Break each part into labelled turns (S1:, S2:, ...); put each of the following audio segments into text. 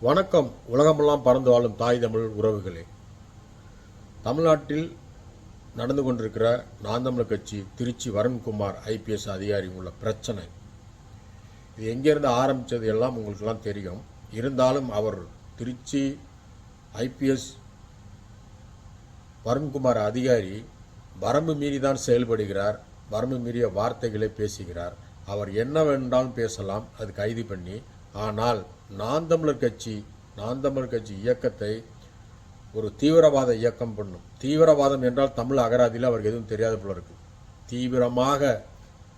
S1: வணக்கம். உலகமெல்லாம் பறந்து வாழும் தாய் தமிழ் உறவுகளே. தமிழ்நாட்டில் நடந்து கொண்டிருக்கிற நான் கட்சி திருச்சி வருண்குமார் ஐபிஎஸ் அதிகாரி உள்ள பிரச்சனை. இது எங்கேருந்து ஆரம்பித்தது எல்லாம் உங்களுக்கெல்லாம் தெரியும். இருந்தாலும் அவர் திருச்சி ஐபிஎஸ் வருண்குமார் அதிகாரி வரம்பு மீறி தான் செயல்படுகிறார். வரம்பு மீறிய வார்த்தைகளை பேசுகிறார். அவர் என்ன வேண்டாலும் பேசலாம். அது கைது பண்ணி. ஆனால் நான் தமிழர் கட்சி நான் தமிழர் கட்சி இயக்கத்தை ஒரு தீவிரவாத இயக்கம் பண்ணும். தீவிரவாதம் என்றால் தமிழ் அகராதியில் அவருக்கு எதுவும் தெரியாத போல இருக்கு. தீவிரமாக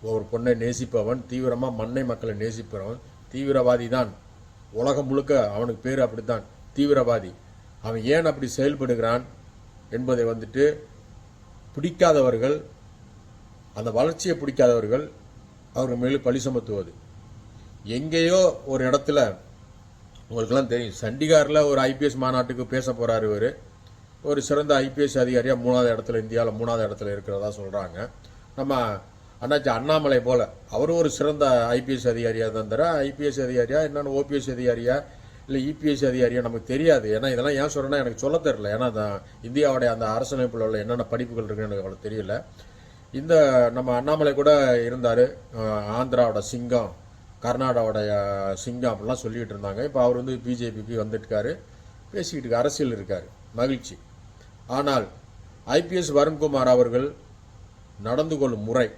S1: ஒரு பொண்ணை நேசிப்பவன் தீவிரமாக மண்ணை மக்களை நேசிப்பவன் தீவிரவாதி தான். உலகம் முழுக்க அவனுக்கு பேர் அப்படித்தான் தீவிரவாதி. அவன் ஏன் அப்படி செயல்படுகிறான் என்பதை வந்துட்டு பிடிக்காதவர்கள் அந்த வளர்ச்சியை பிடிக்காதவர்கள் அவர்கள் மேலும் பழி சுமத்துவது. எங்கேயோ ஒரு இடத்துல உங்களுக்கெல்லாம் தெரியும். சண்டிகாரில் ஒரு ஐபிஎஸ் மாநாட்டுக்கு பேச போகிறார் இவர். ஒரு சிறந்த ஐபிஎஸ் அதிகாரியாக மூணாவது இடத்துல இந்தியாவில் மூணாவது இடத்துல இருக்கிறதா சொல்கிறாங்க நம்ம அண்ணாச்சி அண்ணாமலை போல் அவரும் ஒரு சிறந்த ஐபிஎஸ் அதிகாரியாக தான் தர ஐபிஎஸ் அதிகாரியா என்னென்னு ஓபிஎஸ் அதிகாரியா இல்லை இபிஎஸ் அதிகாரியா நமக்கு தெரியாது. ஏன்னா இதெல்லாம் ஏன் சொல்கிறேன்னா எனக்கு சொல்ல தெரில ஏன்னா அந்த இந்தியாவுடைய அந்த அரசமைப்பில் உள்ள என்னென்ன படிப்புகள் இருக்குன்னு எனக்கு அவ்வளோ தெரியல. இந்த நம்ம அண்ணாமலை கூட இருந்தார். ஆந்திராவோட சிங்கம். கர்நாடகாவோடைய சிங்கம் அப்படிலாம் சொல்லிகிட்டு இருந்தாங்க. இப்போ அவர் வந்து பிஜேபிக்கு வந்துட்டுருக்காரு. பேசிக்கிட்டு இருக்கார். அரசியல் இருக்கார். மகிழ்ச்சி. ஆனால் ஐபிஎஸ் வருண்குமார் அவர்கள் நடந்து கொள்ளும் முறை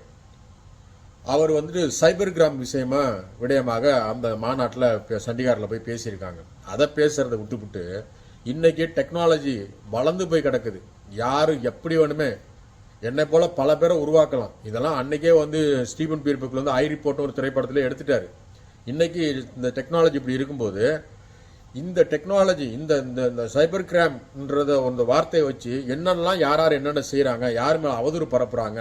S1: அவர் வந்துட்டு சைபர் கிராம் விஷயமா விடயமாக அந்த மாநாட்டில் சண்டிகாரில் போய் பேசியிருக்காங்க. அதை பேசுறதை விட்டுவிட்டு இன்னைக்கு டெக்னாலஜி வளர்ந்து போய் கிடக்குது. யாரும் எப்படி வேணுமே என்னை போல பல பேரை உருவாக்கலாம். இதெல்லாம் அன்னைக்கே வந்து ஸ்டீபன் பீர்பக்கில் வந்து ஐ ரிப்போர்ட்னு ஒரு திரைப்படத்தில் எடுத்துட்டாரு. இன்னைக்கு இந்த டெக்னாலஜி இப்படி இருக்கும்போது இந்த டெக்னாலஜி இந்த இந்த இந்த சைபர் கிரைம்ன்றத அந்த வார்த்தையை வச்சு என்னென்னலாம் யார் யார் என்னென்ன செய்கிறாங்க யார் மேலே அவதூறு பரப்புகிறாங்க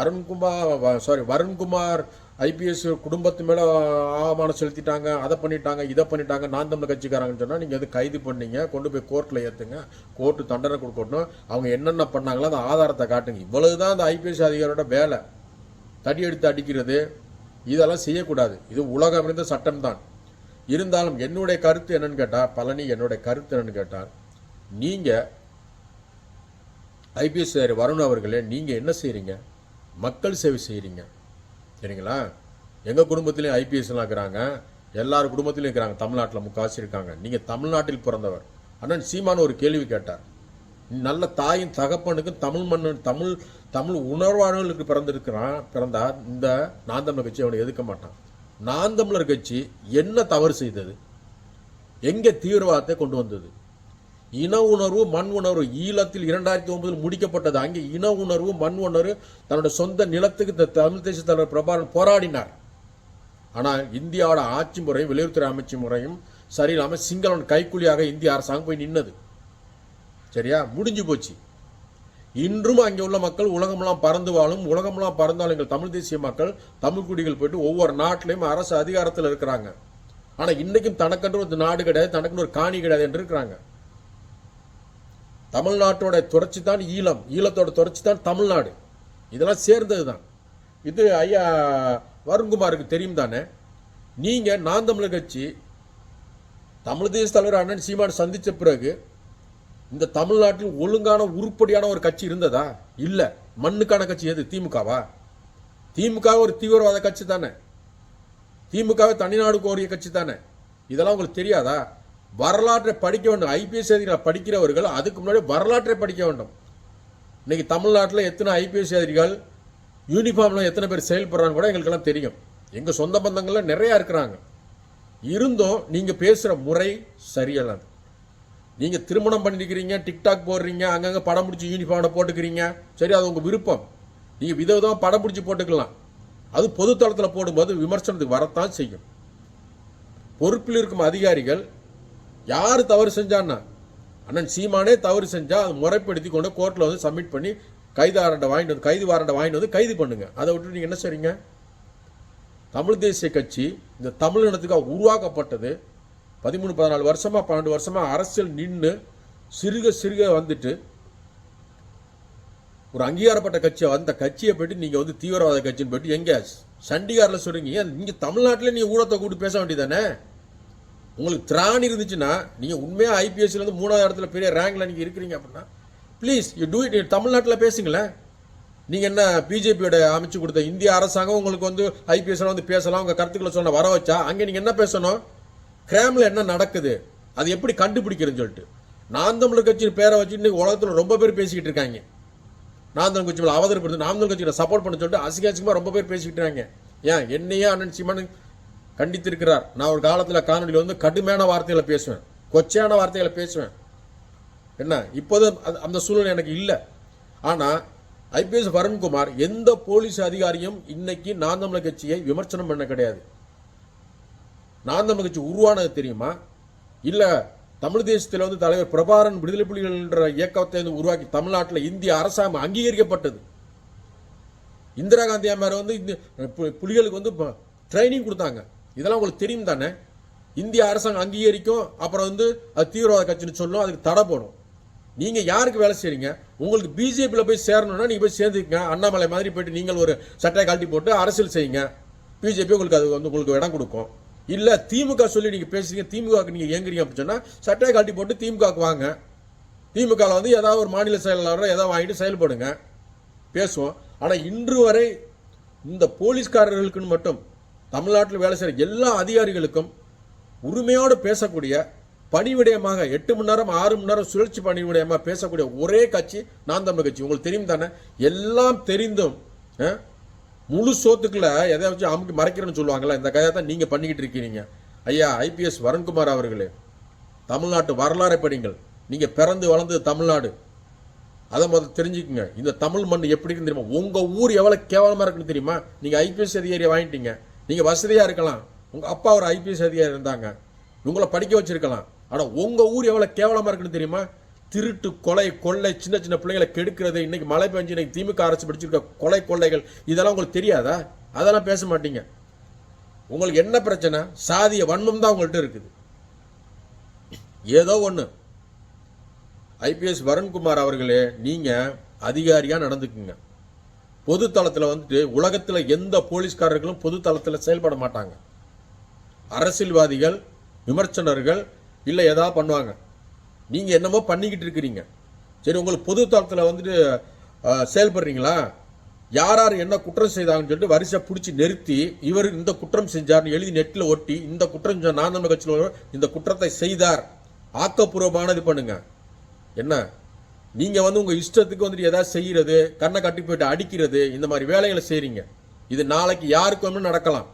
S1: அருண்குமார் சாரி வருண்குமார் ஐபிஎஸ் குடும்பத்து மேலே ஆவமானம் செலுத்திட்டாங்க அதை பண்ணிட்டாங்க இதை பண்ணிட்டாங்க நான் தமிழ் கட்சிக்காரங்கன்னு சொன்னால் நீங்கள் வந்து கைது பண்ணீங்க? கொண்டு போய் கோர்ட்டில் ஏற்றுங்க கோர்ட்டு தண்டனை கொடுக்கணும். அவங்க என்னென்ன பண்ணாங்களோ அந்த ஆதாரத்தை காட்டுங்க. இவ்வளவு தான் அந்த ஐபிஎஸ் அதிகாரியோட வேலை. தடி எடுத்து அடிக்கிறது. இதெல்லாம் செய்யக்கூடாது. இது உலகம் அறிந்த சட்டம் தான் இருந்தாலும் என்னுடைய கருத்து என்னன்னு கேட்டால் பழனி என்னுடைய கருத்து என்னன்னு கேட்டால் நீங்கள் ஐபிஎஸ் வருண் அவர்களே நீங்கள் என்ன செய்கிறீங்க மக்கள் சேவை செய்கிறீங்க சரிங்களா? எங்கள் குடும்பத்திலையும் ஐபிஎஸ்லாம் இருக்கிறாங்க. எல்லார் குடும்பத்திலையும் இருக்கிறாங்க. தமிழ்நாட்டில் முக்காசி இருக்காங்க. நீங்கள் தமிழ்நாட்டில் பிறந்தவர். அண்ணன் சீமானு ஒரு கேள்வி கேட்டார். நல்ல தாயின் தகப்பனுக்கும் தமிழ் மன்னன் தமிழ் தமிழ் உணர்வாளர்களுக்கு பிறந்திருக்கிறான் பிறந்தா இந்த நாந்தமிழர் கட்சி அவனை எதிர்க்க மாட்டான். நாந்தமிழர் கட்சி என்ன தவறு செய்தது? எங்கே தீவிரவாதத்தை கொண்டு வந்தது? இன உணர்வு மண் உணர்வு ஈழத்தில் இரண்டாயிரத்தி ஒன்பதில் முடிக்கப்பட்டது. அங்கே இன உணர்வு மண் உணர்வு தன்னுடைய சொந்த நிலத்துக்கு இந்த தமிழ் தேசிய தலைவர் பிரபாகரன் போராடினார். ஆனால் இந்தியாவோட ஆட்சி முறையும் வெளியுறவுத்துறை அமைச்சு முறையும் சரியில்லாமல் சிங்களவன் கைக்கூலியாக இந்திய அரசாங்கம் போய் நின்னது. சரியா? முடிஞ்சு போச்சு. இன்றும் அங்கே உள்ள மக்கள் உலகமெல்லாம் பறந்து வாழும் உலகமெல்லாம் பறந்தாலும் எங்கள் தமிழ் தேசிய மக்கள் தமிழ் குடிகள் போயிட்டு ஒவ்வொரு நாட்டிலையும் அரசு அதிகாரத்தில் இருக்கிறாங்க. ஆனால் இன்றைக்கும் தனக்கென்று ஒரு நாடு கிடையாது தனக்குன்னு ஒரு காணி கிடையாது என்று இருக்கிறாங்க. தமிழ்நாட்டோட தொடர்ச்சி தான் ஈழம் ஈழத்தோட தொடர்ச்சி தான் தமிழ்நாடு. இதெல்லாம் சேர்ந்தது தான் இது ஐயா வருண்குமாருக்கு தெரியும் தானே? நீங்கள் நான் தமிழர் கட்சி தமிழ் தேச தலைவர் அண்ணன் சீமான் சந்தித்த பிறகு இந்த தமிழ்நாட்டில் ஒழுங்கான உருப்படியான ஒரு கட்சி இருந்ததா? இல்லை. மண்ணுக்கான கட்சி எது? திமுகவா? திமுக ஒரு தீவிரவாத கட்சி தானே. திமுகவை தனிநாடு கோரிய கட்சி தானே. இதெல்லாம் உங்களுக்கு தெரியாதா? வரலாற்றை படிக்க வேண்டும். ஐபிஎஸ் அதிகாரிகளை படிக்கிறவர்கள் அதுக்கு முன்னாடி வரலாற்றை படிக்க வேண்டும். இன்னைக்கு தமிழ்நாட்டில் எத்தனை ஐபிஎஸ் அதிகாரிகள் யூனிஃபார்மில் எத்தனை பேர் செயல்படுறாங்க கூட எங்களுக்கெல்லாம் தெரியும். எங்கள் சொந்த பந்தங்களில் நிறையா இருக்கிறாங்க. இருந்தும் நீங்கள் பேசுகிற முறை சரியில்லாது நீங்கள் திருமணம் பண்ணிருக்கிறீங்க டிக்டாக் போடுறீங்க அங்கங்கே படம் பிடிச்சி யூனிஃபார்மை போட்டுக்கிறீங்க. சரி அது உங்கள் விருப்பம். நீங்கள் விதவிதமாக படம் பிடிச்சி போட்டுக்கலாம். அது பொதுத்தளத்தில் போடும்போது விமர்சனத்துக்கு வரத்தான் செய்யும். பொறுப்பில் இருக்கும் அதிகாரிகள் யார் தவறு செஞ்சான்னா? அண்ணன் சீமானே தவறு செஞ்சால் அதை முறைப்படுத்தி கொண்டு கோர்ட்டில் வந்து சப்மிட் பண்ணி கைது வாரண்டை வாங்கிட்டு வந்து கைது வாரண்டை வாங்கிட்டு வந்து கைது பண்ணுங்க. அதை விட்டு நீங்கள் என்ன செய்றீங்க? தமிழ் தேசிய கட்சி இந்த தமிழினத்துக்காக உருவாக்கப்பட்டது. பதிமூணு பதினாலு வருஷமாக பன்னெண்டு வருஷமாக அரசியல் நின்று சிறுக சிறுக வந்துட்டு ஒரு அங்கீகாரப்பட்ட கட்சி அந்த கட்சியை பற்றி நீங்கள் வந்து தீவிரவாத கட்சின்னு போயிட்டு எங்கே சண்டிகாரில் சொல்கிறீங்க இங்கே தமிழ்நாட்டில் தமிழ்நாட்டிலே ஊடகத்தை ஊழத்தை பேச வேண்டியதானே உங்களுக்கு திராணி இருந்துச்சுன்னா நீங்கள் உண்மையாக ஐபிஎஸ்ல வந்து மூணாவது இடத்துல பெரிய ரேங்கில் நீங்கள் இருக்கிறீங்க அப்படின்னா ப்ளீஸ் யூ டூ இட் தமிழ்நாட்டில் பேசுங்களேன். நீங்கள் என்ன பிஜேபியோட அமைச்சு கொடுத்த இந்திய அரசாங்கம் உங்களுக்கு வந்து ஐபிஎஸ்ல வந்து பேசலாம் உங்கள் கருத்துக்களை சொன்ன வர வச்சா அங்கே நீங்கள் என்ன பேசணும்? கிராமில் என்ன நடக்குது? அது எப்படி கண்டுபிடிக்கிறதுன்னு சொல்லிட்டு. நான் தமிழர் கட்சியின் பேரை வச்சு இன்னைக்கு உலகத்தில் ரொம்ப பேர் பேசிக்கிட்டு இருக்காங்க. நான் தமிழ் கட்சி மேல அவதரிப்படுத்து நாம் தமிழ் கட்சியில் சப்போர்ட் பண்ண சொல்லிட்டு அசிகாசிகமாக ரொம்ப பேர் பேசிக்கிட்டு இருக்காங்க. ஏன்? என்னையே அண்ணன் சீமான் கண்டித்திருக்கிறார். நான் ஒரு காலத்தில் காணொலியில் வந்து கடுமையான வார்த்தைகளை பேசுவேன். கொச்சையான வார்த்தைகளை பேசுவேன். என்ன? இப்போது அந்த சூழ்நிலை எனக்கு இல்லை. ஆனால் ஐபிஎஸ் வருண்குமார் எந்த போலீஸ் அதிகாரியும் இன்னைக்கு நான் கட்சியை விமர்சனம் பண்ண கிடையாது. நான் கட்சி உருவானது தெரியுமா? இல்லை தமிழ் தேசத்தில் வந்து தலைவர் பிரபாரன் விடுதலை புலிகள் என்ற இயக்கத்தை வந்து உருவாக்கி தமிழ்நாட்டில் இந்திய அரசாங்கம் அங்கீகரிக்கப்பட்டது. இந்திரா காந்தி அம்மார் வந்து இந்த புலிகளுக்கு வந்து ட்ரைனிங் கொடுத்தாங்க. இதெல்லாம் உங்களுக்கு தெரியும் தானே? இந்திய அரசாங்கம் அங்கீகரிக்கும் அப்புறம் வந்து அது தீவிரவாத கட்சின்னு சொல்லும் அதுக்கு தடை போடும். நீங்கள் யாருக்கு வேலை செய்கிறீங்க உங்களுக்கு பிஜேபியில் போய் சேரணும்னா நீங்கள் போய் சேர்ந்துக்கங்க. அண்ணாமலை மாதிரி போயிட்டு நீங்கள் ஒரு சட்டையை கழட்டி போட்டு அரசியல் செய்யுங்க. பிஜேபி உங்களுக்கு அது வந்து உங்களுக்கு இடம் கொடுக்கும். இல்லை திமுக சொல்லி நீங்கள் பேசுறீங்க திமுகவுக்கு நீங்கள் ஏங்குறீங்க அப்படின்னு சொன்னால் சட்டையை கழட்டி போட்டு திமுகவுக்கு வாங்க. திமுகவில் வந்து ஏதாவது ஒரு மாநில செயலாளராக ஏதாவது வாங்கிட்டு செயல்படுங்க. பேசுவோம். ஆனால் இன்று வரை இந்த போலீஸ்காரர்களுக்குன்னு மட்டும் தமிழ்நாட்டில் வேலை செய்கிற எல்லா அதிகாரிகளுக்கும் உரிமையோடு பேசக்கூடிய பணிவிடயமாக எட்டு மணி நேரம் ஆறு மணி நேரம் சுழற்சி பணிவிடயமாக பேசக்கூடிய ஒரே கட்சி நான் தமிழ் கட்சி. உங்களுக்கு தெரியும் தானே? எல்லாம் தெரிந்தும் ஆ, முழு சோத்துக்களை எதை வச்சு அமுக்கி மறைக்கிறேன்னு சொல்லுவாங்களா இந்த கதையை தான் நீங்கள் பண்ணிக்கிட்டு இருக்கீங்க. ஐயா ஐபிஎஸ் வருண்குமார் அவர்களே தமிழ்நாட்டு வரலாறை படிங்கள். நீங்கள் பிறந்து வளர்ந்தது தமிழ்நாடு. அதை முதல்ல தெரிஞ்சுக்குங்க. இந்த தமிழ் மண் எப்படி இருக்குன்னு தெரியுமா? உங்கள் ஊர் எவ்வளோ கேவலமாக இருக்குன்னு தெரியுமா? நீங்கள் ஐபிஎஸ் அதிகாரியை வாங்கிட்டீங்க. நீங்கள் வசதியாக இருக்கலாம். உங்கள் அப்பா ஒரு ஐபிஎஸ் அதிகாரி இருந்தாங்க. உங்களை படிக்க வச்சுருக்கலாம். ஆனால் உங்கள் ஊர் எவ்வளோ கேவலமாக இருக்குன்னு தெரியுமா? திருட்டு கொலை கொள்ளை சின்ன சின்ன பிள்ளைகளை கெடுக்கிறது இன்னைக்கு மழை பெஞ்சு இன்னைக்கு திமுக அரசு பிடிச்சிருக்க கொலை கொள்ளைகள் இதெல்லாம் உங்களுக்கு தெரியாதா? அதெல்லாம் பேச மாட்டீங்க. உங்களுக்கு என்ன பிரச்சனை? சாதிய வன்மம் தான் உங்கள்கிட்ட இருக்குது. ஏதோ ஒன்று ஐபிஎஸ் வருண்குமார் அவர்களே நீங்கள் அதிகாரியாக நடந்துக்குங்க. பொது தளத்தில் வந்துட்டு உலகத்தில் எந்த போலீஸ்காரர்களும் பொது தளத்தில் செயல்பட மாட்டாங்க. அரசியல்வாதிகள் விமர்சனர்கள் இல்லை எதாவது பண்ணுவாங்க. நீங்கள் என்னமோ பண்ணிக்கிட்டு இருக்கிறீங்க. சரி உங்களுக்கு பொது தளத்தில் வந்துட்டு செயல்படுறீங்களா? யார் யார் என்ன குற்றம் செய்தாங்கன்னு சொல்லிட்டு வரிசை பிடிச்சி நிறுத்தி இவர் இந்த குற்றம் செஞ்சார்னு எழுதி நெட்டில் ஒட்டி இந்த குற்றம் நான் நம்ம கட்சியில் இந்த குற்றத்தை செய்தார். ஆக்கப்பூர்வமானது பண்ணுங்க. என்ன? நீங்கள் வந்து உங்கள் இஷ்டத்துக்கு வந்துட்டு எதாவது செய்கிறது கண்ணை கட்டி போயிட்டு அடிக்கிறது இந்த மாதிரி வேலைகளை செய்கிறீங்க இது நாளைக்கு யாருக்கு வேணும்னு நடக்கலாம்.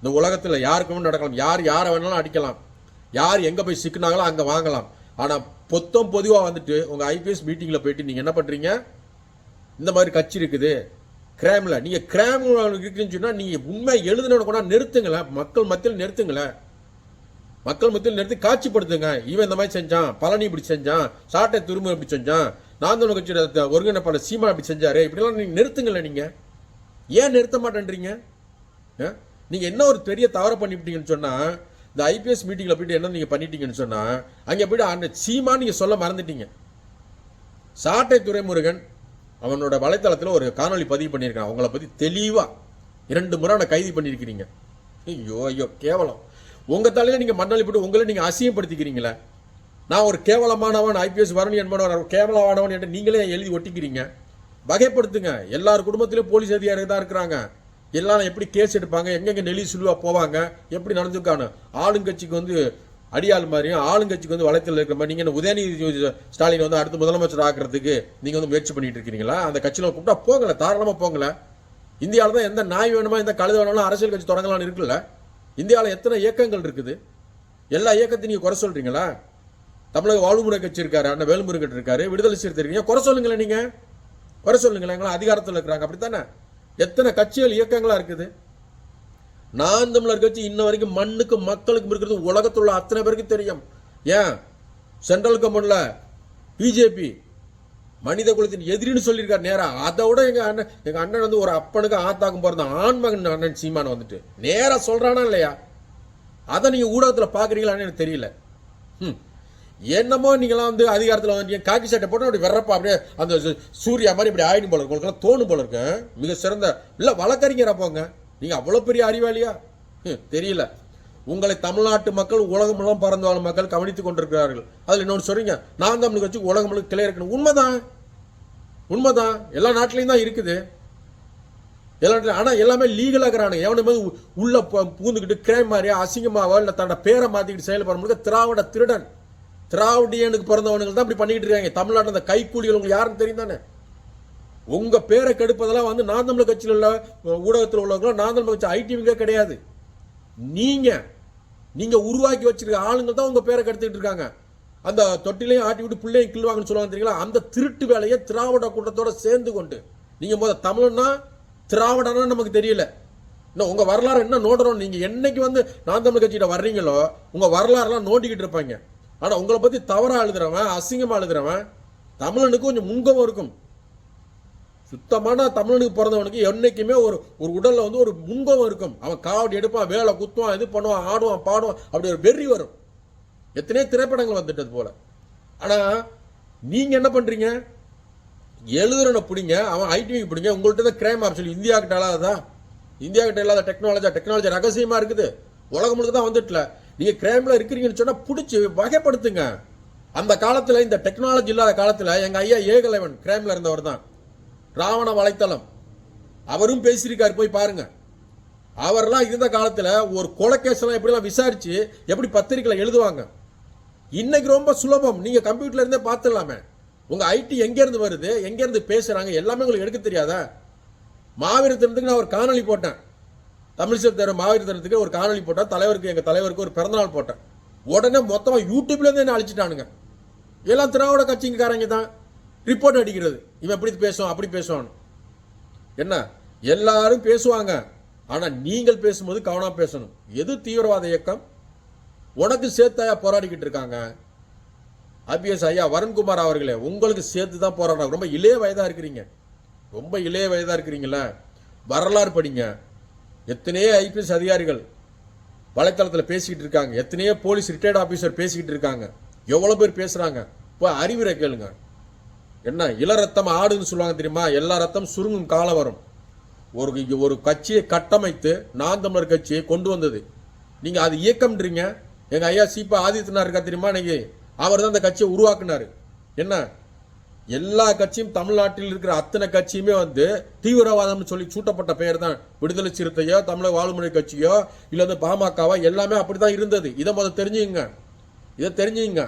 S1: இந்த உலகத்தில் யாருக்கு வேணும் நடக்கலாம். யார் யாரை வேணாலும் அடிக்கலாம். யார் எங்கே போய் சிக்கினாங்களோ அங்கே வாங்கலாம். ஆனால் பொத்தம் பொதுவாக வந்துட்டு உங்கள் ஐபிஎஸ் மீட்டிங்கில் போயிட்டு நீங்கள் என்ன பண்ணுறீங்க இந்த மாதிரி கட்சி இருக்குது. கிராமில் நீங்கள் கிராம் இருக்குன்னு சொன்னால் நீங்கள் உண்மை எழுதுன கூட நிறுத்துங்களேன். மக்கள் மத்தியில் நிறுத்துங்களேன். மக்கள் மத்தியில் நிறுத்தி காட்சிப்படுத்துங்க. இவன் இந்த மாதிரி செஞ்சான் பழனி இப்படி செஞ்சான் சாட்டை திரும்ப இப்படி செஞ்சான் நாந்தோட கட்சியோட ஒருங்கிணைப்பாளர் சீமா இப்படி செஞ்சாரு இப்படிலாம் நீங்கள் நிறுத்துங்கள நீங்கள் ஏன் நிறுத்த மாட்டேன்றீங்க? ஆ? என்ன ஒரு பெரிய தவறு பண்ணிவிட்டீங்கன்னு சொன்னால் இந்த ஐபிஎஸ் மீட்டிங்கில் போயிட்டு என்ன நீங்கள் பண்ணிட்டீங்கன்னு சொன்னால் அங்கே போயிட்டு அந்த சீமான்னு நீங்கள் சொல்ல மறந்துட்டீங்க. சாட்டை துரைமுருகன் அவனோட வலைத்தளத்தில் ஒரு காணொளி பதிவு பண்ணியிருக்கான். அவங்கள பற்றி தெளிவாக இரண்டு முறை அவனை கைது பண்ணியிருக்கிறீங்க. ஐயோ ஐயோ கேவலம். உங்கள் தலையில் நீங்கள் மண்ணளி போட்டு உங்களை நீங்கள் அசியப்படுத்திக்கிறீங்களே நான் ஒரு கேவலமானவன் ஐபிஎஸ் வரணும் என்பவன் ஒரு கேவலமானவன் என்று நீங்களே எழுதி ஒட்டிக்கிறீங்க. வகைப்படுத்துங்க. எல்லார் குடும்பத்திலும் போலீஸ் அதிகாரி தான் இருக்கிறாங்க. எல்லாரும் எப்படி கேஸ் எடுப்பாங்க? எங்கெங்க நெளி சுழுவாக போவாங்க? எப்படி நடந்துக்கானு? ஆளுங்கட்சிக்கு வந்து அடியாள் மாதிரியும் ஆளுங்கட்சிக்கு வந்து வளத்தில் இருக்கிற மாதிரி நீங்கள் என்ன உதயநிதி ஸ்டாலின் வந்து அடுத்து முதலமைச்சர் ஆக்குறதுக்கு நீங்கள் வந்து முயற்சி பண்ணிட்டு இருக்கீங்களா? அந்த கட்சியில் கூப்பிட்டா போங்கல தாராளமாக போங்களேன் இந்தியாவில் தான் எந்த நாய் வேணுமா எந்த கழுத வேணுமா அரசியல் கட்சி தொடங்கலாம்னு இருக்குல்ல? இந்தியாவில் எத்தனை இயக்கங்கள் இருக்குது? எல்லா இயக்கத்தையும் நீங்கள் குறை சொல்கிறீங்களா தமிழக வாழ்வுமுறை கட்சி இருக்காரு அண்ணன் வேலுமுருகன் இருக்காரு விடுதலை சிறுத்தை இருக்கீங்க. குறை சொல்லுங்களேன் நீங்கள் குறை சொல்லுங்களேன் எங்களாம் அதிகாரத்தில் இருக்கிறாங்க. அப்படித்தானே? எத்தனை கட்சிகள் இயக்கங்களாக இருக்குது? நான் தமிழர் கட்சி இன்ன வரைக்கும் மண்ணுக்கு மக்களுக்கும் இருக்கிறது உலகத்தில் உள்ள அத்தனை பேருக்கு தெரியும். ஏன்? சென்ட்ரல் கவர்மெண்ட்ல பிஜேபி மனித குலத்தின் எதிரின்னு சொல்லியிருக்காரு நேரா. அதை விட எங்க அண்ணன் எங்க அண்ணன் வந்து ஒரு அப்பனுக்கு ஆத்தாக்கும் பிறந்த ஆண்மகன் அண்ணன் சீமான் வந்துட்டு. நேரா சொல்றானா இல்லையா? அதை நீங்க ஊடகத்தில் பாக்குறீங்களான்னு எனக்கு தெரியல. ம். என்னமோ நீங்களாம் வந்து அதிகாரத்தில் வந்துட்டீங்க. காக்கி சட்டை போட்டு அப்படி வெறப்பா அப்படியே அந்த சூர்யா மாதிரி இப்படி ஆயிடும் போல இருக்கும் தோணும் போல இருக்கு. மிக சிறந்த இல்லை வழக்கறிஞரா போங்க. நீங்கள் அவ்வளோ பெரிய அறிவாளியா? தெரியல. உங்களை தமிழ்நாட்டு மக்கள் உலகமெல்லாம் பறந்து வாழும் மக்கள் கவனித்துக் கொண்டிருக்கிறார்கள். அதில் இன்னொன்று சொல்றீங்க. நான் தமிழுக்கு கட்சி உலகம் முழுக்க கிளை இருக்கணும் உண்மைதான். உண்மைதான். எல்லா நாட்டிலையும் தான் இருக்குது. எல்லா இடத்துலயும் ஆனால் எல்லாமே லீகலாக இருக்கிறாங்க எவனுமே உள்ளே பூந்துக்கிட்டு பு- கிரைம் மாதிரி அசிங்கமாவோ இல்லை தன்னோட பேரை மாற்றிக்கிட்டு செயல்பட முடியாது திராவிட திருடன் திராவிடியனுக்கு பிறந்தவனுக்கு தான் இப்படி பண்ணிக்கிட்டு இருக்காங்க. தமிழ்நாட்டில் அந்த கைக்கூலிகள் உங்களுக்கு யாருன்னு தெரியும் தானே? உங்கள் பேரை கெடுப்பதெல்லாம் வந்து நான் தமிழ் கட்சியில் உள்ள ஊடகத்தில் உள்ளவங்களும் நான் தமிழ் கட்சி ஐடிவிங்க கிடையாது. நீங்கள் நீங்கள் உருவாக்கி வச்சிருக்க ஆளுங்க தான் உங்கள் பேரை கெடுத்துக்கிட்டு இருக்காங்க. அந்த தொட்டிலையும் ஆட்டி விட்டு பிள்ளையும் கிள்வாங்கன்னு சொல்லுவாங்க தெரியுங்களா? அந்த திருட்டு வேலையை திராவிட கூட்டத்தோட சேர்ந்து கொண்டு. நீங்கள் முத தமிழ்னா திராவிடனா நமக்கு தெரியல. இன்னும் உங்கள் வரலாறு என்ன நோடுறோம் நீங்கள் என்னைக்கு வந்து நான் தமிழ் கட்சிகிட்ட வர்றீங்களோ உங்கள் வரலாறுலாம் நோண்டிக்கிட்டு இருப்பாங்க. ஆனால் உங்களை பற்றி தவறாக எழுதுறவன் அசிங்கமாக எழுதுறவன் தமிழனுக்கு கொஞ்சம் முன்கம் இருக்கும். சுத்தமான தமிழனுக்கு பிறந்தவனுக்கு என்றைக்குமே ஒரு ஒரு உடலில் வந்து ஒரு முன்கம் இருக்கும். அவன் காவடி எடுப்பான் வேலை குத்துவான் இது பண்ணுவான் ஆடுவான் பாடுவான் அப்படி ஒரு வெறி வரும். எத்தனையோ திரைப்படங்கள் வந்துட்டது போல. ஆனால் நீங்கள் என்ன பண்ணுறீங்க எழுதுறனை பிடிங்க அவன் ஐடிவிக்கு பிடிங்க உங்கள்கிட்ட தான் கிரைம் ஆப்ஷன் இந்தியா கிட்ட இல்லாததா இந்தியா கிட்ட இல்லாத டெக்னாலஜி டெக்னாலஜி ரகசியமாக இருக்குது. உலகம் முழுக்க தான் வந்துட்டல. நீங்கள் கிரைமில் இருக்கிறீங்கன்னு சொன்னால் பிடிச்சி வகைப்படுத்துங்க. அந்த காலத்தில் இந்த டெக்னாலஜி இல்லாத காலத்தில் எங்கள் ஐயா ஏகலைவன் கிரைமில் இருந்தவர் தான். ராவண வலைத்தளம். அவரும் பேசியிருக்காரு போய் பாருங்கள் அவர்லாம் இருந்த காலத்தில் ஒரு கொலைக்கேசெல்லாம் எப்படிலாம் விசாரித்து எப்படி பத்திரிக்கையில் எழுதுவாங்க? இன்னைக்கு ரொம்ப சுலபம். நீங்க கம்ப்யூட்டர்ல இருந்தே பார்த்துடலாமே. உங்க ஐடி எங்க இருந்து வருது? எங்க இருந்து பேசுறாங்க? எல்லாமே உங்களுக்கு எடுக்க தெரியாதா? மாவீர தினத்துக்கு நான் ஒரு காணொளி போட்டேன். தமிழிசை தேர்வு மாவீர தினத்துக்கு ஒரு காணொளி போட்டேன். தலைவருக்கு எங்க தலைவருக்கு ஒரு பிறந்தநாள் போட்டேன். உடனே மொத்தமா யூடியூப்ல இருந்து என்ன அழிச்சிட்டானுங்க. எல்லாம் திராவிட கட்சிக்காரங்க தான். ரிப்போர்ட் அடிக்கிறது. இவன் எப்படி பேசுவான் அப்படி பேசுவான். என்ன? எல்லாரும் பேசுவாங்க. ஆனா நீங்கள் பேசும்போது கவனமாக பேசணும். எது தீவிரவாத இயக்கம்? உனக்கு சேர்த்தாயா போராடிக்கிட்டு இருக்காங்க? ஐபிஎஸ் ஐயா வருண்குமார் அவர்களே உங்களுக்கு சேர்த்து தான் போராடுறாங்க. ரொம்ப இளைய வயதாக இருக்கிறீங்க. ரொம்ப இளைய வயதாக இருக்கிறீங்களா வரலாறு படிங்க. எத்தனையோ ஐபிஎஸ் அதிகாரிகள் வலைத்தளத்தில் பேசிக்கிட்டு இருக்காங்க. எத்தனையோ போலீஸ் ரிட்டையர்ட் ஆஃபீஸர் பேசிக்கிட்டு இருக்காங்க. எவ்வளோ பேர் பேசுகிறாங்க இப்போ அறிவுரை கேளுங்க. என்ன இள ரத்தம் ஆடுன்னு சொல்லுவாங்க தெரியுமா? எல்லா ரத்தம் சுருங்கும் காலம் வரும். ஒரு ஒரு கட்சியை கட்டமைத்து நான் தமிழர் கட்சியை கொண்டு வந்தது. நீங்கள் அது இயக்கம்ன்றீங்க. எங்கள் ஐயா சீப்பா ஆதித்யநாத் இருக்கா தெரியுமா இன்னைக்கு அவர் தான் அந்த கட்சியை உருவாக்குனாரு. என்ன? எல்லா கட்சியும் தமிழ்நாட்டில் இருக்கிற அத்தனை கட்சியுமே வந்து தீவிரவாதம்னு சொல்லி சூட்டப்பட்ட பெயர் தான் விடுதலை சிறுத்தையோ தமிழக வாழ்முறை கட்சியோ இல்லை வந்து பாமகவோ எல்லாமே அப்படி தான் இருந்தது. இதை முதல்ல தெரிஞ்சுங்க. இதை தெரிஞ்சுங்க.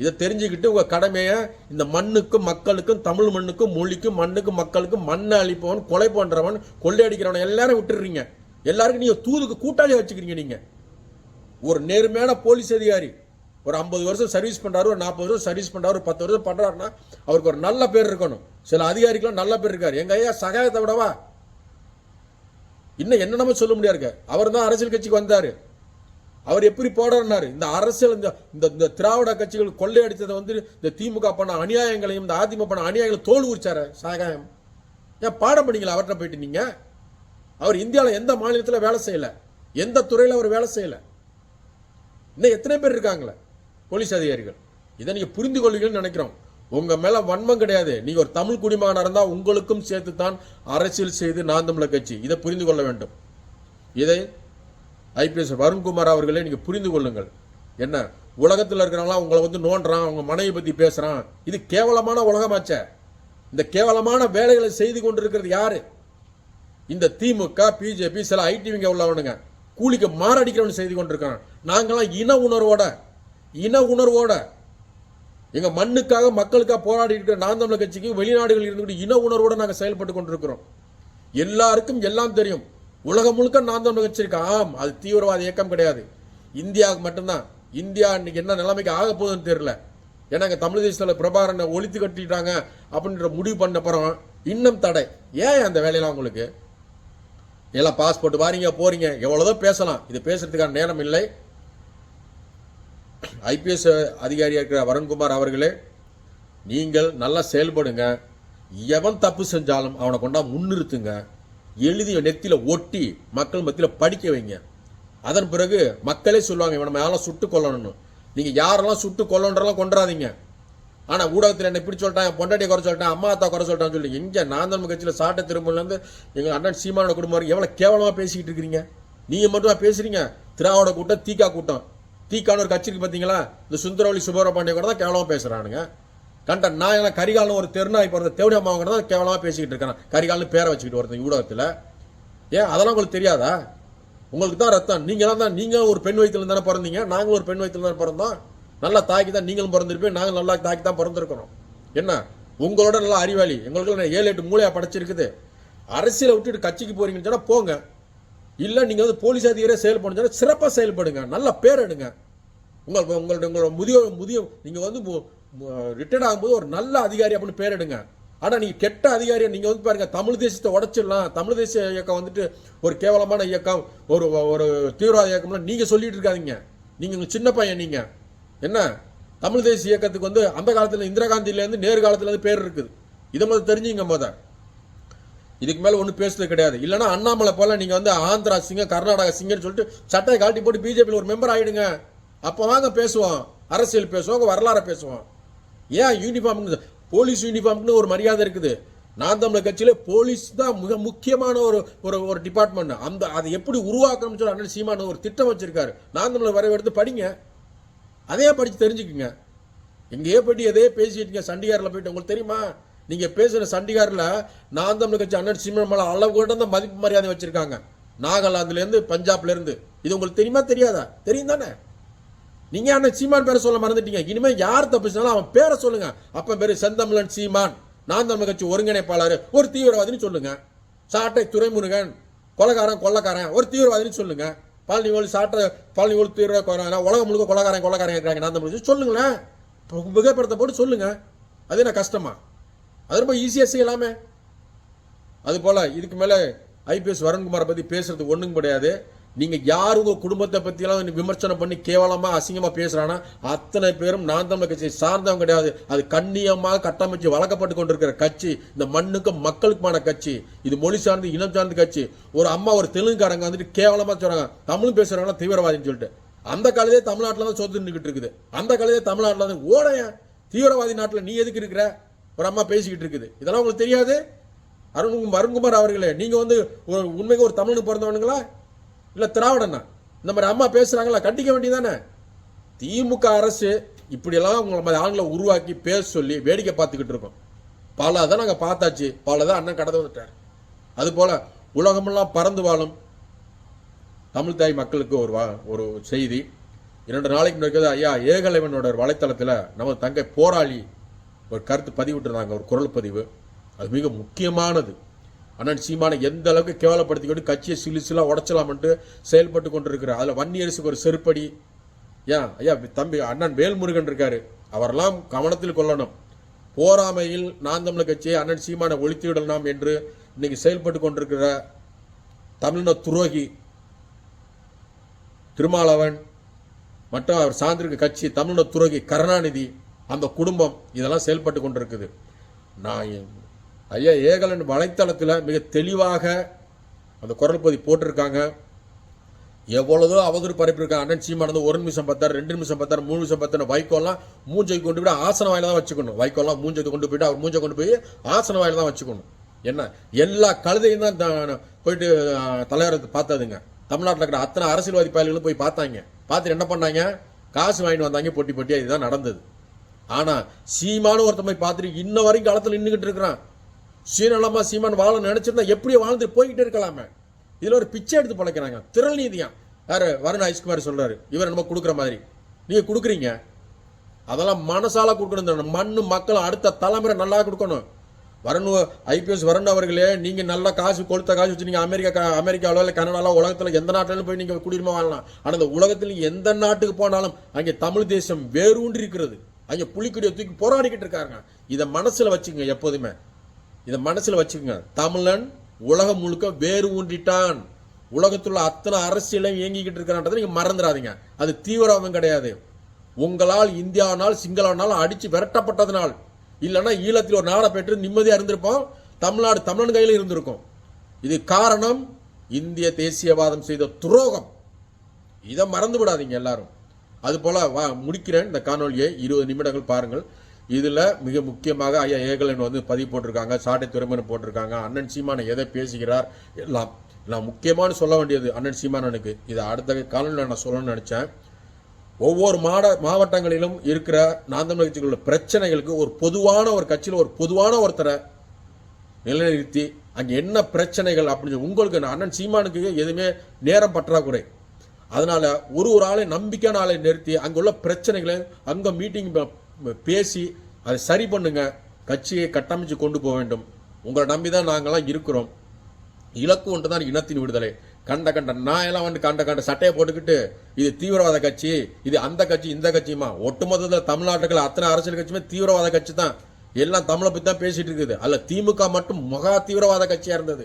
S1: இதை தெரிஞ்சுக்கிட்டு உங்கள் கடமையை இந்த மண்ணுக்கும் மக்களுக்கும் தமிழ் மண்ணுக்கும் மொழிக்கும் மண்ணுக்கும் மக்களுக்கும் மண்ணை அழிப்பவன் கொலை பண்ணுறவன் கொள்ளையடிக்கிறவன் எல்லாரும் விட்டுடுறீங்க. எல்லாருக்கும் நீங்கள் தூதுக்கு கூட்டாளி வச்சுக்கிறீங்க நீங்கள் ஒரு நேர்மையான போலீஸ் அதிகாரி ஒரு ஐம்பது வருஷம் சர்வீஸ் பண்ணுறாரு ஒரு நாற்பது வருஷம் சர்வீஸ் பண்ணுறாரு ஒரு பத்து வருஷம் பண்ணுறாருன்னா அவருக்கு ஒரு நல்ல பேர் இருக்கணும். சில அதிகாரிகளும் நல்ல பேர் இருக்கார். எங்கள் ஐயா சகாயத்தை விடவா? இன்னும் என்னென்னமோ சொல்ல முடியாது அவர் தான் அரசியல் கட்சிக்கு வந்தார். அவர் எப்படி போடுறாரு இந்த அரசியல் இந்த இந்த இந்த திராவிட கட்சிகள் கொள்ளையடித்ததை வந்து இந்த திமுக பண்ண அநியாயங்களையும் இந்த அதிமுக பண்ண அநியாயங்களை தோல் உரிச்சாரு சகாயம். ஏன் பாடம் பண்ணீங்களா அவர்கிட்ட போயிட்டு நீங்கள் அவர் இந்தியாவில் எந்த மாநிலத்தில் வேலை செய்யல? எந்த துறையில் அவர் வேலை செய்யலை? இன்னும் எத்தனை பேர் இருக்காங்களே? போலீஸ் அதிகாரிகள். இதை நீங்கள் புரிந்து கொள்வீங்கன்னு நினைக்கிறோம். உங்கள் மேலே வன்மம் கிடையாது. நீங்கள் ஒரு தமிழ் குடிமகனாக இருந்தால் உங்களுக்கும் சேர்த்து தான் அரசியல் செய்து நான் தமிழர் கட்சி. இதை புரிந்து கொள்ள வேண்டும். இதை ஐபிஎஸ் வருண்குமார் அவர்களே நீங்கள் புரிந்து கொள்ளுங்கள். என்ன? உலகத்தில் இருக்கிறவங்களாம் உங்களை வந்து நோண்டுறான் அவங்க மனைவி பற்றி பேசுகிறான் இது கேவலமான உலகமாச்ச. இந்த கேவலமான வேலைகளை செய்து கொண்டிருக்கிறது யார்? இந்த திமுக பிஜேபி சில ஐடிவிங்க உள்ளவனுங்க. கூலிக்கு மாரடிக்கிறவன் செய்து கொண்டிருக்கான் நாங்களாம் இன உணர்வோட இன உணர்வோட. எங்கள் மண்ணுக்காக மக்களுக்காக போராடி இருக்கிற நான் தமிழர் கட்சிக்கு வெளிநாடுகள் இருந்துகிட்டு இன உணர்வோட நாங்கள் செயல்பட்டு கொண்டிருக்கிறோம். எல்லாருக்கும் எல்லாம் தெரியும். உலகம் முழுக்க நான் தமிழர் கட்சி இருக்கு. ஆம் அது தீவிரவாத இயக்கம் கிடையாது. இந்தியாவுக்கு மட்டும்தான். இந்தியா இன்னைக்கு என்ன நிலைமைக்கு ஆக போகுதுன்னு தெரியல. ஏன்னா எங்கள் தமிழ் தேசத்தில் பிரபாரனை ஒழித்து கட்டிட்டாங்க அப்படின்ற முடிவு பண்ண அப்புறம் இன்னும் தடை. ஏன் அந்த வேலையெல்லாம் உங்களுக்கு? எல்லாம் பாஸ்போர்ட் வாரீங்க போறீங்க. எவ்வளோதோ பேசலாம். இது பேசுறதுக்கான நேரம் இல்லை. ஐபிஎஸ் அதிகாரியாக இருக்கிற வருண்குமார் அவர்களே நீங்கள் நல்லா செயல்படுங்க. எவன் தப்பு செஞ்சாலும் அவனை கொண்டா முன்னிறுத்துங்க. எழுதிய நெத்தியில் ஒட்டி மக்கள் மத்தியில் படிக்க வைங்க. அதன் பிறகு மக்களே சொல்லுவாங்க இவனை யாரெல்லாம் சுட்டு கொல்லணும்னு. நீங்கள் யாரெல்லாம் சுட்டு கொல்லன்றலாம் கொண்டாதீங்க ஆனால் ஊடகத்தில் என்ன இப்படி சொல்லிட்டான் பொண்டாட்டியை குறை சொல்லிட்டான் அம்மா அத்தா குறை சொல்லிட்டான்னு சொல்லி எங்கே நான் நம்ம கட்சியில் சாட்டை திரும்பலேருந்து எங்கள் அண்ணன் சீமானோட குடும்பம் வரைக்கும் எவ்வளோ கேவலமாக பேசிக்கிட்டு இருக்கிறீங்க? நீங்கள் மட்டும் பேசுகிறீங்க திராவிட கூட்டம் தீக்கா கூட்டம். தீக்கான ஒரு கட்சி இருக்கு பார்த்தீங்களா? இந்த சுந்தரவழி சுப்பிரமணியம் கூட தான் கேவலமாக பேசுகிறானுங்க கண்ட நான் எல்லாம் கரிகாலம் ஒரு தெருநாய் பிறந்த தேவடி அம்மா கூட தான் கேவலமாக பேசிக்கிட்டு இருக்கிறான். கரிகாலன் பேரை வச்சுக்கிட்டு ஒருத்தன் ஊடகத்தில். ஏன்? அதெல்லாம் உங்களுக்கு தெரியாதா? உங்களுக்கு தான் ரத்தம். நீங்கள் தான் நீங்கள் ஒரு பெண் வயிற்றுல தானே பிறந்தீங்க? நாங்களும் ஒரு பெண் வயிற்றுல தானே பிறந்தோம். நல்லா தாக்கி தான் நீங்களும் பிறந்திருப்பீங்க நாங்களும் நல்லா தாக்கி தான் பிறந்திருக்கிறோம். என்ன? உங்களோட நல்லா அறிவாளி. எங்களுக்கு ஏழு எட்டு மூளையாக படைச்சிருக்குது. அரசியலை விட்டுட்டு கட்சிக்கு போறீங்கன்னு சொன்னால் போங்க. இல்லை நீங்கள் வந்து போலீஸ் அதிகாரியாக சொன்னால் சிறப்பாக செயல்படுங்க. நல்ல பேர் எடுங்க. உங்கள் உங்களுடைய உங்களோட முதிய முதிய நீங்கள் வந்து ரிட்டையர்ட் ஆகும்போது ஒரு நல்ல அதிகாரி அப்படின்னு பேர் எடுங்க. ஆனால் நீங்கள் கெட்ட அதிகாரியை நீங்கள் வந்து பாருங்கள் தமிழ் தேசத்தை உடச்சிடலாம். தமிழ் தேசிய இயக்கம் வந்துட்டு ஒரு கேவலமான இயக்கம். ஒரு ஒரு தீவிரவாத இயக்கம்லாம் நீங்கள் சொல்லிட்டு இருக்காதீங்க. நீங்கள் சின்ன பையன் நீங்கள் என்ன? தமிழ் தேசிய இயக்கத்துக்கு வந்து அந்த காலத்தில் இந்திரா காந்திலேருந்து நேரு காலத்துலேருந்து பேர் இருக்குது. இதை முதல்ல தெரிஞ்சுங்க போத இதுக்கு மேலே ஒன்றும் பேசுறது கிடையாது. இல்லைன்னா அண்ணாமலை போல நீங்கள் வந்து ஆந்திரா சிங்கம் கர்நாடகா சிங்கன்னு சொல்லிட்டு சட்டையை காட்டி போட்டு பிஜேபியில் ஒரு மெம்பர் ஆகிடுங்க அப்போ வாங்க பேசுவோம். அரசியல் பேசுவோம் வரலாறை பேசுவோம். ஏன் யூனிஃபார்ம் போலீஸ் யூனிஃபார்ம்னு ஒரு மரியாதை இருக்குது. நான் தமிழர் கட்சியில் போலீஸ் தான் மிக முக்கியமான ஒரு ஒரு ஒரு டிபார்ட்மெண்ட் அந்த அதை எப்படி உருவாக்கணும்னு சொல்லி அண்ணன் சீமான ஒரு திட்டம் வச்சிருக்காரு. நான் தமிழர் வரவேற்று படிங்க. அதையே படித்து தெரிஞ்சுக்குங்க. எங்கேயே போயிட்டு எதையோ பேசிட்டீங்க சண்டிகாரில் போயிட்டு. உங்களுக்கு தெரியுமா? நீங்கள் பேசுகிற சண்டிகாரில் நான் தமிழ் கட்சி அண்ணன் சீமன் அளவு கூட தான் மதிப்பு மரியாதை வச்சுருக்காங்க. நாகாலாந்துலேருந்து பஞ்சாப்லேருந்து. இது உங்களுக்கு தெரியுமா தெரியாதா? தெரியும் தானே? நீங்கள் அண்ணன் சீமான் பேரை சொல்ல மறந்துட்டீங்க. இனிமேல் யார் தப்பிச்சாலும் அவன் பேரை சொல்லுங்க. அப்போ பேர் செந்தமிழன் சீமான். நான் தமிழ் கட்சி ஒருங்கிணைப்பாளர். ஒரு தீவிரவாதின்னு சொல்லுங்க. சாட்டை துரைமுருகன் கொலகாரன் கொள்ளக்காரன். ஒரு தீவிரவாதின்னு சொல்லுங்கள் பழனி ஓலி சாட்டை பழனி ஓலி தீவிரவாதம் உலகம் முழுக்க கொலகாரன் கொள்ளக்காரன் இருக்கிறாங்க நான் தமிழ் சொல்லுங்களேன். புகைப்படத்தை போட்டு சொல்லுங்க. அது என்ன கஷ்டமா? அது ரொம்ப ஈஸியாக செய்யலாமே. அது போல் இதுக்கு மேலே ஐபிஎஸ் வருண்குமாரை பற்றி பேசுறது ஒன்றும் கிடையாது நீங்க யார் உங்க குடும்பத்தை பத்தி எல்லாம் விமர்சனம் பண்ணி கேவலமா அசிங்கமா பேசுறானா? அத்தனை பேரும் நான் தமிழ் கட்சியை சார்ந்தவங்க கிடையாது. அது கண்ணியமாக கட்டமைச்சு வளர்க்கப்பட்டு கொண்டிருக்கிற கட்சி இந்த மண்ணுக்கும் மக்களுக்குமான கட்சி இது மொழி சார்ந்து இனம் சார்ந்த கட்சி. ஒரு அம்மா ஒரு தெலுங்குக்காரங்க வந்துட்டு கேவலமா சொல்றாங்க. தமிழ் பேசுறவங்க தீவிரவாதின்னு சொல்லிட்டு. அந்த காலத்தே தமிழ்நாட்டில் தான் சொத்து நின்றுட்டு இருக்குது. அந்த காலத்தே தமிழ்நாட்டில் தான் ஓடைய தீவிரவாதி நாட்டில் நீ எதுக்கு இருக்கிற? ஒரு அம்மா பேசிக்கிட்டு இருக்குது. இதெல்லாம் உங்களுக்கு தெரியாது? அருண் அருண்குமார் அவர்களே நீங்க வந்து ஒரு உண்மைக்கு ஒரு தமிழுக்கு பிறந்தவனுங்களா? இல்லை திராவிடனா? இந்த மாதிரி அம்மா பேசுகிறாங்களா கண்டிக்க வேண்டியதானே திமுக அரசு இப்படியெல்லாம் உங்களை மாதிரி ஆண்களை உருவாக்கி பேச சொல்லி வேடிக்கை பார்த்துக்கிட்டு இருக்கோம். பல தான் நாங்கள் பார்த்தாச்சு. பல தான் அண்ணன் கடந்து வந்துட்டார். அதுபோல் உலகமெல்லாம் பறந்து வாழும் தமிழ் தாய் மக்களுக்கு ஒரு வா ஒரு செய்தி. இரண்டு நாளைக்கு முன்னாடி ஐயா ஏகலைவனோட வலைத்தளத்தில் நம்ம தங்கை போராளி ஒரு கருத்து பதிவிட்டிருந்தாங்க ஒரு குரல் பதிவு. அது மிக முக்கியமானது. அண்ணன் சீமானை எந்த அளவுக்கு கேவலப்படுத்திக்கிட்டு கட்சியை சிலு உடச்சலாம் உடச்சலாம்ட்டு செயல்பட்டு கொண்டிருக்கிறார். அதில் வன்னியரசுக்கு ஒரு செருப்படி. ஏன் ஐயா தம்பி அண்ணன் வேல்முருகன் இருக்காரு. அவரெல்லாம் கவனத்தில் கொள்ளணும். போராமையில் நான் தமிழர் கட்சியை அண்ணன் சீமானை ஒழித்து விடலாம் என்று இன்னைக்கு செயல்பட்டு கொண்டிருக்கிற தமிழின துரோகி திருமாலவன் மற்றும் அவர் சார்ந்திருக்க கட்சி தமிழின துரோகி கருணாநிதி அந்த குடும்பம் இதெல்லாம் செயல்பட்டு கொண்டிருக்குது. நான் ஐயா ஏகலன் வலைத்தளத்தில் மிக தெளிவாக அந்த குரல் பதி போட்டிருக்காங்க. எவ்வளவோ அவதூறு பரப்பியிருக்காங்க அண்ணன் சீமானது ஒரு நிமிஷம் பார்த்தார் ரெண்டு நிமிஷம் பார்த்தார் மூணு நிமிஷம் பார்த்தார். வைக்கோல்லாம் மூஞ்சை கொண்டு போய் ஆசன வாயில் தான் வச்சுக்கணும். வைக்கோல்லாம் மூஞ்சை கொண்டு போயிட்டு அவர் மூஞ்சை கொண்டு போய் ஆசன வாயில் தான் வச்சுக்கணும். என்ன? எல்லா கழுதையும் தான் போயிட்டு அஹ், பார்த்ததுங்க. தமிழ்நாட்டில் இருக்கிற அத்தனை அரசியல்வாதி பயல்களும் போய் பார்த்தாங்க. பார்த்துட்டு என்ன பண்ணாங்க? காசு வாங்கிட்டு வந்தாங்க பொட்டி போட்டி இதுதான் நடந்தது. ஆனால் சீமானு ஒருத்தன் போய் பார்த்துட்டு இன்ன வரைக்கும் காலத்தில் நின்றுக்கிட்டு இருக்கிறான். சீனலமா சீமான் வாழ நினைச்சிருந்தா எப்படி வாழ்ந்து போய்கிட்டே இருக்கலாமே. இதில் ஒரு பிச்சை எடுத்து பழைக்கிறாங்க திரள் நீதியா? யார்? வருண் ஐஸ்குமார் சொல்றாரு. இவர் நம்ம கொடுக்குற மாதிரி. நீங்க கொடுக்குறீங்க. அதெல்லாம் மனசால கொடுக்கணும் மண் மண்ணு மக்கள் அடுத்த தலைமுறை நல்லா கொடுக்கணும். வரணும் ஐபிஎஸ் வருண் அவர்களே நீங்கள் நல்லா காசு கொளுத்த காசு வச்சு நீங்கள் அமெரிக்கா அமெரிக்காவிலோ இல்லை கனடாவோ உலகத்தில் எந்த நாட்டிலும் போய் நீங்கள் குடியுரிமை வாழலாம். ஆனால் இந்த உலகத்தில் எந்த நாட்டுக்கு போனாலும் அங்கே தமிழ் தேசம் வேரூன்றி இருக்கிறது. அங்கே புலிக்குடியை தூக்கி போராடிக்கிட்டு இருக்காங்க இதை மனசில் வச்சுக்கோங்க எப்போதுமே. இதை மனசில் வச்சுக்கோங்க. தமிழன் உலகம் முழுக்க வேறு ஊன்றிட்டான். உலகத்துல அத்தனை அரசியலையும் இயங்கிக்கிட்டு இருக்கிறான்றதை நீங்கள் மறந்துடாதீங்க. அது தீவிரவாதம் கிடையாது. உங்களால் இந்தியானால் சிங்களானால் அடித்து விரட்டப்பட்டதுனால் இல்லைன்னா ஈழத்தில் ஒரு நாடை பெற்று நிம்மதியாக இருந்திருப்போம். தமிழ்நாடு தமிழன் கையில் இருந்திருக்கும். இது காரணம் இந்திய தேசியவாதம் செய்த துரோகம். இதை மறந்து விடாதீங்க எல்லாரும். அதுபோல் வா முடிக்கிறேன் இந்த காணொலியை இருபது நிமிடங்கள் பாருங்கள். இதில் மிக முக்கியமாக ஐயா ஏகலன் வந்து பதிவு போட்டிருக்காங்க சாட்டை துறைமுறை போட்டிருக்காங்க அண்ணன் சீமான எதை பேசுகிறார் எல்லாம். நான் முக்கியமான சொல்ல வேண்டியது அண்ணன் சீமானனுக்கு. இதை அடுத்த காலம் நான் சொல்லணும்னு நினச்சேன். ஒவ்வொரு மாட மாவட்டங்களிலும் இருக்கிற நாந்தமிழ் கட்சிகளோட பிரச்சனைகளுக்கு ஒரு பொதுவான ஒரு கட்சியில் ஒரு பொதுவான ஒருத்தரை நிலைநிறுத்தி அங்கே என்ன பிரச்சனைகள் அப்படின்னு சொல்லி உங்களுக்கு அண்ணன் சீமானுக்கு எதுவுமே நேரம் பற்றாக்குறை. அதனால ஒரு ஒரு ஆளை நம்பிக்கையான ஆளை நிறுத்தி அங்கே உள்ள பிரச்சனைகளை அங்கே மீட்டிங் பேசி அதை சரி பண்ணுங்க. கட்சியை கட்டமைச்சு கொண்டு போக வேண்டும். உங்களை நம்பி தான் நாங்களாம் இருக்கிறோம். இலக்கு ஒன்று தான் இனத்தின் விடுதலை. கண்ட கண்ட நான் எல்லாம் வந்து கண்ட கண்ட சட்டையை போட்டுக்கிட்டு இது தீவிரவாத கட்சி இது அந்த கட்சி இந்த கட்சியுமா? ஒட்டுமொத்தத்தில் தமிழ்நாட்டுக்குள்ள அத்தனை அரசியல் கட்சியுமே தீவிரவாத கட்சி தான் எல்லாம் தமிழை பற்றி தான் பேசிட்டு இருக்குது. அல்ல திமுக மட்டும் மகா தீவிரவாத கட்சியாக இருந்தது.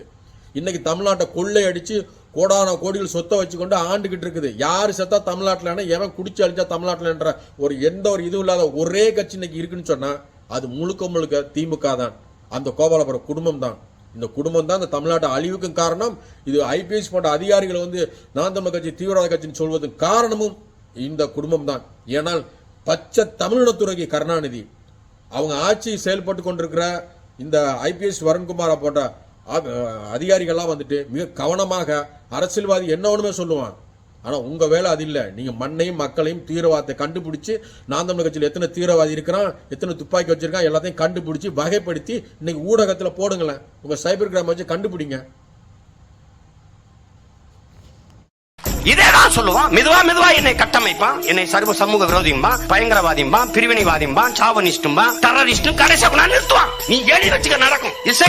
S1: இன்னைக்கு தமிழ்நாட்டை கொள்ளை அடிச்சு கோடான கோடிகள் சொத்தை வச்சுக்கொண்டு ஆண்டுகிட்டு இருக்குது. யார் செத்தா தமிழ்நாட்டில் எவன் குடிச்சு அழிச்சா தமிழ்நாட்டில்ன்ற ஒரு எந்த ஒரு இதுவும் இல்லாத ஒரே கட்சி இன்னைக்கு இருக்குன்னு சொன்னால் அது முழுக்க முழுக்க திமுக தான். அந்த கோபாலபுரம் குடும்பம் தான். இந்த குடும்பம் தான் இந்த தமிழ்நாட்டு அழிவுக்கும் காரணம். இது ஐபிஎஸ் போன்ற அதிகாரிகள் வந்து நான் தமிழ் கட்சி தீவிரவாத கட்சின்னு சொல்வதன் காரணமும் இந்த குடும்பம் தான். ஏனால் பச்சை தமிழினத்துறைக்கு கருணாநிதி. அவங்க ஆட்சி செயல்பட்டு கொண்டிருக்கிற இந்த ஐபிஎஸ் வருண்குமாரை போன்ற அதிகாரிகள்லாம் வந்துட்டு மிக கவனமாக அரசியல்வாதி என்ன ஒண்ணுமே சொல்லுவான். ஆனா உங்க வேலை அது இல்லை. நீங்க மண்ணையும் மக்களையும் தீவிரவாதத்தை கண்டுபிடிச்சி நான் தமிழ் கட்சியில் எத்தனை தீவிரவாதி இருக்கிறான் எத்தனை துப்பாக்கி வச்சிருக்கான் எல்லாத்தையும் கண்டுபிடிச்சி வகைப்படுத்தி இன்னைக்கு ஊடகத்துல போடுங்களேன். உங்க சைபர் கிராம் வச்சு கண்டுபிடிங்க.
S2: இதேதான் சொல்லுவான் மெதுவா மெதுவா என்னை கட்டமைப்பான் என்னை சர்வ சமூக விரோதியும்பா பயங்கரவாதியும்பா பிரிவினைவாதியும்பா சாவனிஸ்டும்பா டெரரிஸ்டும் கடைசி நிறுத்துவான். நீ எழுதி வச்சுக்க நடக்கும். இசை